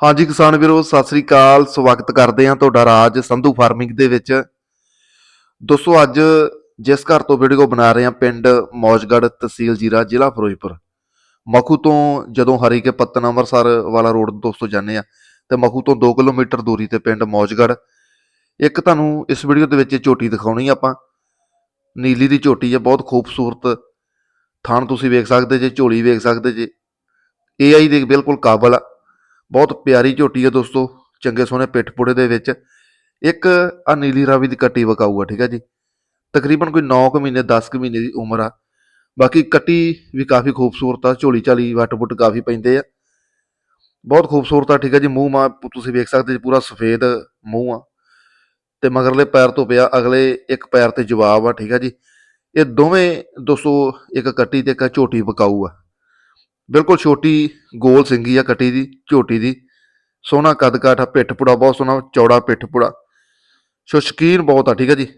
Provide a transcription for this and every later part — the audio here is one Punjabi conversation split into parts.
ਹਾਂਜੀ ਕਿਸਾਨ ਵੀਰੋ, ਸਤਿ ਸ੍ਰੀ ਅਕਾਲ। ਸਵਾਗਤ ਕਰਦੇ ਹਾਂ ਤੁਹਾਡਾ ਰਾਜ ਸੰਧੂ ਫਾਰਮਿੰਗ ਦੇ ਵਿੱਚ। ਦੋਸਤੋ, ਅੱਜ ਜਿਸ ਘਰ ਤੋਂ ਵੀਡੀਓ ਬਣਾ ਰਹੇ ਹਾਂ, ਪਿੰਡ ਮੌਜਗੜ ਤਹਿਸੀਲ ਜੀਰਾ, ਜ਼ਿਲ੍ਹਾ ਫਿਰੋਜ਼ਪੁਰ। ਮਖੂ ਤੋਂ ਜਦੋਂ ਹਰੀ ਕੇ ਪੱਤਨ ਅੰਮ੍ਰਿਤਸਰ ਵਾਲਾ ਰੋਡ ਦੋਸਤੋ ਜਾਂਦੇ ਆ ਤੇ ਮਖੂ ਤੋਂ 2 ਕਿਲੋਮੀਟਰ ਦੂਰੀ ਤੇ ਪਿੰਡ ਮੌਜਗੜ੍ਹ। ਇੱਕ ਤੁਹਾਨੂੰ ਇਸ ਵੀਡੀਓ ਦੇ ਵਿੱਚ ਝੋਟੀ ਦਿਖਾਉਣੀ ਆਪਾਂ। ਨੀਲੀ ਦੀ ਝੋਟੀ ਹੈ, ਬਹੁਤ ਖੂਬਸੂਰਤ ਥਣ ਤੁਸੀਂ ਵੇਖ ਸਕਦੇ ਜੇ, ਝੋਲੀ ਵੇਖ ਸਕਦੇ ਜੇ। AI ਦੇ ਬਿਲਕੁਲ ਕਾਬਲ ਆ। ਬਹੁਤ ਪਿਆਰੀ ਝੋਟੀ ਹੈ ਦੋਸਤੋ, ਚੰਗੇ ਸੋਹਣੇ ਪਿੱਠ ਪੁੜੇ ਦੇ ਵਿੱਚ। ਇੱਕ ਆ ਨੀਲੀ ਰਾਵੀ ਦੀ ਕੱਟੀ ਵਕਾਊ ਆ, ਠੀਕ ਹੈ ਜੀ? ਤਕਰੀਬਨ ਕੋਈ 9 ਕੁ ਮਹੀਨੇ 10 ਕੁ ਮਹੀਨੇ ਦੀ ਉਮਰ ਆ। ਬਾਕੀ ਕੱਟੀ ਵੀ ਕਾਫੀ ਖੂਬਸੂਰਤ ਆ, ਝੋਲੀ ਝਾਲੀ ਵੱਟ ਵੁੱਟ ਕਾਫੀ ਪੈਂਦੇ ਆ। ਬਹੁਤ ਖੂਬਸੂਰਤ ਆ, ਠੀਕ ਹੈ ਜੀ? ਮੂੰਹ ਮਾ, ਤੁਸੀਂ ਵੇਖ ਸਕਦੇ ਜੀ, ਪੂਰਾ ਸਫੇਦ ਮੂੰਹ ਆ। ਤੇ ਮਗਰਲੇ ਪੈਰ ਤੋਂ ਪਿਆ, ਅਗਲੇ ਇੱਕ ਪੈਰ ਤੇ ਜਵਾਬ ਆ, ਠੀਕ ਹੈ ਜੀ? ਇਹ ਦੋਵੇਂ ਦੋਸਤੋ, ਇੱਕ ਕੱਟੀ ਤੇ ਇੱਕ ਝੋਟੀ ਪਕਾਊ ਆ। ਬਿਲਕੁਲ ਛੋਟੀ ਗੋਲ ਸਿੰਗੀ ਆ ਕੱਟੀ ਦੀ, ਝੋਟੀ ਦੀ। ਸੋਹਣਾ ਕੱਦ ਕਾਠ ਆ, ਪਿੱਠ ਪੁੜਾ ਬਹੁਤ ਸੋਹਣਾ, ਚੌੜਾ ਪਿੱਠ ਪੁੜਾ। ਸੋ ਸ਼ਕੀਨ ਬਹੁਤ ਆ, ਠੀਕ ਹੈ ਜੀ?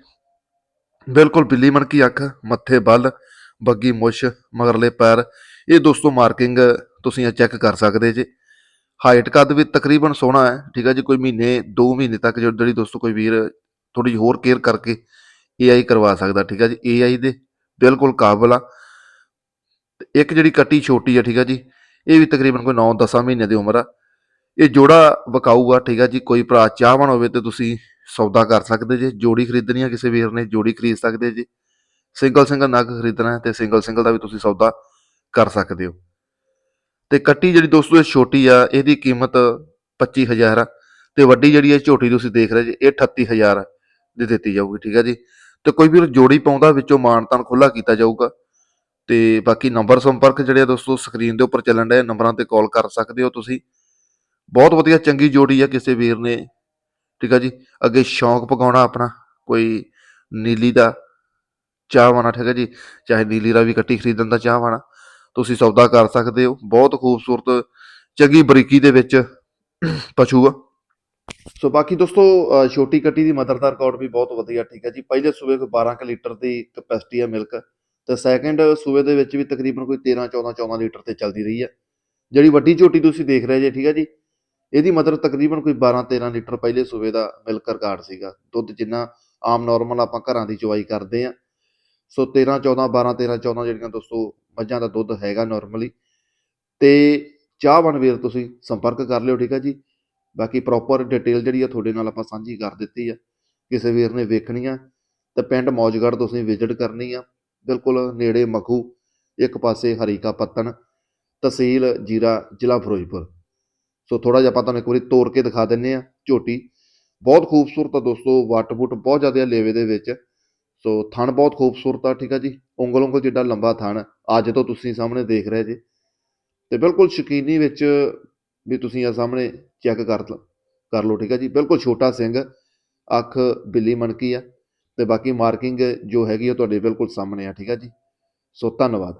ਬਿਲਕੁਲ ਬਿੱਲੀ ਮਣਕੀ ਅੱਖ, ਮੱਥੇ ਬੱਲ, ਬੱਗੀ ਮੁੱਛ, ਮਗਰਲੇ ਪੈਰ। ਇਹ ਦੋਸਤੋ ਮਾਰਕਿੰਗ ਤੁਸੀਂ ਇਹ ਚੈੱਕ ਕਰ ਸਕਦੇ ਜੇ। ਹਾਈਟ ਕੱਦ ਵੀ ਤਕਰੀਬਨ ਸੋਹਣਾ ਹੈ, ਠੀਕ ਹੈ ਜੀ? ਕੋਈ ਮਹੀਨੇ 2 ਮਹੀਨੇ ਤੱਕ ਜੋ- ਜਿਹੜੀ ਦੋਸਤੋ ਕੋਈ ਵੀਰ ਥੋੜੀ ਜਿਹੀ ਹੋਰ ਕੇਅਰ ਕਰਕੇ AI ਕਰਵਾ ਸਕਦਾ, ਠੀਕ ਹੈ ਜੀ? AI ਦੇ ਬਿਲਕੁਲ ਕਾਬਲ ਆ। ਇੱਕ ਜਿਹੜੀ ਕੱਟੀ ਛੋਟੀ ਆ, ਠੀਕ ਆ ਜੀ, ਇਹ ਵੀ ਤਕਰੀਬਨ ਕੋਈ 9-10 ਮਹੀਨੇ ਦੀ ਉਮਰ ਆ। ਇਹ ਜੋੜਾ ਵਕਾਊ ਆ ਠੀਕ ਆ ਜੀ, ਕੋਈ ਭਰਾ ਚਾਹਵਾਨ ਹੋਵੇ ਤੇ ਤੁਸੀਂ ਸੌਦਾ ਕਰ ਸਕਦੇ ਜੇ, ਜੋੜੀ ਖਰੀਦਣੀ ਆ ਕਿਸੇ ਵੀਰ ਨੇ, ਜੋੜੀ ਖਰੀਦ ਸਕਦੇ ਜੀ। ਸਿੰਗਲ ਸਿੰਗਲ ਨਗ ਖਰੀਦਣਾ ਹੈ ਤੇ ਸਿੰਗਲ ਸਿੰਗਲ ਦਾ ਵੀ ਤੁਸੀਂ ਸੌਦਾ ਕਰ ਸਕਦੇ ਹੋ। ਤੇ ਕੱਟੀ ਜਿਹੜੀ ਦੋਸਤੋ ਇਹ ਛੋਟੀ ਆ, ਇਹਦੀ ਕੀਮਤ 25000 ਆ ਤੇ ਵੱਡੀ ਜਿਹੜੀ ਇਹ ਝੋਟੀ ਤੁਸੀਂ ਦੇਖ ਰਹੇ ਜੀ, ਇਹ 38000 ਦੀ ਦਿੱਤੀ ਜਾਊਗੀ, ਠੀਕ ਆ ਜੀ। ਤੇ ਕੋਈ ਵੀਰ ਜੋੜੀ ਪਾਉਂਦਾ, ਵਿੱਚੋਂ ਮਾਨਤਾਨ ਖੁੱਲਾ ਕੀਤਾ ਜਾਊਗਾ। ਤੇ ਬਾਕੀ ਨੰਬਰ ਸੰਪਰਕ ਜਿਹੜੇ ਆ ਦੋਸਤੋ ਸਕਰੀਨ ਦੇ ਉੱਪਰ ਚੱਲਣ ਡਿਆ ਨੰਬਰਾਂ ਤੇ ਕਾਲ ਕਰ ਸਕਦੇ ਹੋ ਤੁਸੀਂ। ਬਹੁਤ ਵਧੀਆ, ਚੰਗੀ ਜੋੜੀ ਆ ਕਿਸੇ ਵੀਰ ਨੇ। ਠੀਕ ਆ ਜੀ? ਅੱਗੇ ਸ਼ੌਂਕ ਪਕਾਉਣਾ ਆਪਣਾ, ਕੋਈ ਨੀਲੀ ਦਾ ਚਾਹਵਾਨਾ ਠੀਕ ਹੈ ਜੀ? ਚਾਹੇ ਨੀਲੀ ਦਾ ਵੀ ਕੱਟੀ ਖਰੀਦਣ ਦਾ ਚਾਹਵਾਨਾ ਤੁਸੀਂ ਸੌਦਾ ਕਰ ਸਕਦੇ ਹੋ। ਬਹੁਤ ਖੂਬਸੂਰਤ, ਚੰਗੀ ਬਰੀਕੀ ਦੇ ਵਿੱਚ ਪਸ਼ੂ ਆ। ਸੋ ਬਾਕੀ ਦੋਸਤੋ ਛੋਟੀ ਕੱਟੀ ਦੀ ਮਦਰ ਦਾ ਰਿਕਾਰਡ ਵੀ ਬਹੁਤ ਵਧੀਆ, ਠੀਕ ਹੈ ਜੀ? ਪਹਿਲੇ ਸੂਬੇ ਕੋਈ 12 ਕੁ ਲੀਟਰ ਦੀ ਕਪੈਸਿਟੀ ਆ ਮਿਲਕ। ਤੇ ਸੈਕੰਡ ਸੂਬੇ ਦੇ ਵਿੱਚ ਵੀ ਤਕਰੀਬਨ ਕੋਈ 13 14 14 ਲੀਟਰ ਤੇ ਚੱਲਦੀ ਰਹੀ ਹੈ। ਜਿਹੜੀ ਵੱਡੀ ਝੋਟੀ ਤੁਸੀਂ ਦੇਖ ਰਹੇ ਜੇ, ਠੀਕ ਹੈ ਜੀ? ਇਹਦੀ ਮਦਰ ਤਕਰੀਬਨ ਕੋਈ 12 13 ਲੀਟਰ ਪਹਿਲੇ ਸੂਬੇ ਦਾ ਮਿਲਕ ਰਿਕਾਰਡ ਸੀਗਾ। ਦੁੱਧ ਜਿੰਨਾ ਆਮ ਨਾਰਮਲ ਆਪਾਂ ਘਰਾਂ ਦੀ ਚਵਾਈ ਕਰਦੇ ਆ। ਸੋ 13 14 12 13 14 ਜਿਹੜੀਆਂ ਦੋਸਤੋ ਮੱਝਾਂ ਦਾ ਦੁੱਧ ਹੈਗਾ ਨਾਰਮਲੀ ਤੇ ਚਾਹਵਾਨ ਵੀਰ ਤੁਸੀਂ ਸੰਪਰਕ ਕਰ ਲਿਓ, ਠੀਕ ਹੈ ਜੀ? ਬਾਕੀ ਪ੍ਰੋਪਰ ਡਿਟੇਲ ਜਿਹੜੀ ਆ ਤੁਹਾਡੇ ਨਾਲ ਆਪਾਂ ਸਾਂਝੀ ਕਰ ਦਿੱਤੀ ਆ। ਕਿਸੇ ਵੀਰ ਨੇ ਵੇਖਣੀ ਆ, ਤੇ ਪਿੰਡ ਮੌਜਗੜ੍ਹ ਤੁਸੀਂ ਵਿਜ਼ਿਟ ਕਰਨੀ ਆ। ਬਿਲਕੁਲ ਨੇੜੇ ਮਖੂ, ਇੱਕ ਪਾਸੇ ਹਰੀਕਾ ਪੱਤਨ ਤਹਿਸੀਲ ਜੀਰਾ, ਜ਼ਿਲ੍ਹਾ ਫਿਰੋਜ਼ਪੁਰ। ਸੋ ਥੋੜਾ ਜਿਹਾ ਆਪਾਂ ਤੁਹਾਨੂੰ ਇੱਕ ਵਾਰੀ ਤੋੜ ਕੇ ਦਿਖਾ ਦਿੰਨੇ ਆ ਝੋਟੀ। ਬਹੁਤ ਖੂਬਸੂਰਤ ਆ ਦੋਸਤੋ, ਵੱਟ ਵੁੱਟ ਬਹੁਤ ਜ਼ਿਆਦਾ ਆ ਲੇਵੇ ਦੇ ਵਿੱਚ। ਸੋ ਥਣ ਬਹੁਤ ਖੂਬਸੂਰਤ ਆ, ਠੀਕ ਆ ਜੀ? ਉਂਗਲ ਉਂਗਲ ਜਿੱਡਾ ਲੰਬਾ ਥਣ, ਅੱਜ ਤੋਂ ਤੁਸੀਂ ਸਾਹਮਣੇ ਦੇਖ ਰਹੇ ਜੇ। ਤੇ ਬਿਲਕੁਲ ਸ਼ਕੀਨੀ ਵਿੱਚ ਵੀ ਤੁਸੀਂ ਆ ਸਾਹਮਣੇ ਚੈੱਕ ਕਰ ਕਰ ਲਓ, ਠੀਕ ਆ ਜੀ? ਬਿਲਕੁਲ ਛੋਟਾ ਸਿੰਘ, ਅੱਖ ਬਿੱਲੀ ਮਣਕੀ ਆ। ਤੇ ਬਾਕੀ ਮਾਰਕਿੰਗ ਜੋ ਹੈਗੀ ਆ ਤੁਹਾਡੇ ਬਿਲਕੁਲ ਸਾਹਮਣੇ ਆ, ਠੀਕ ਆ ਜੀ? ਸੋ ਧੰਨਵਾਦ।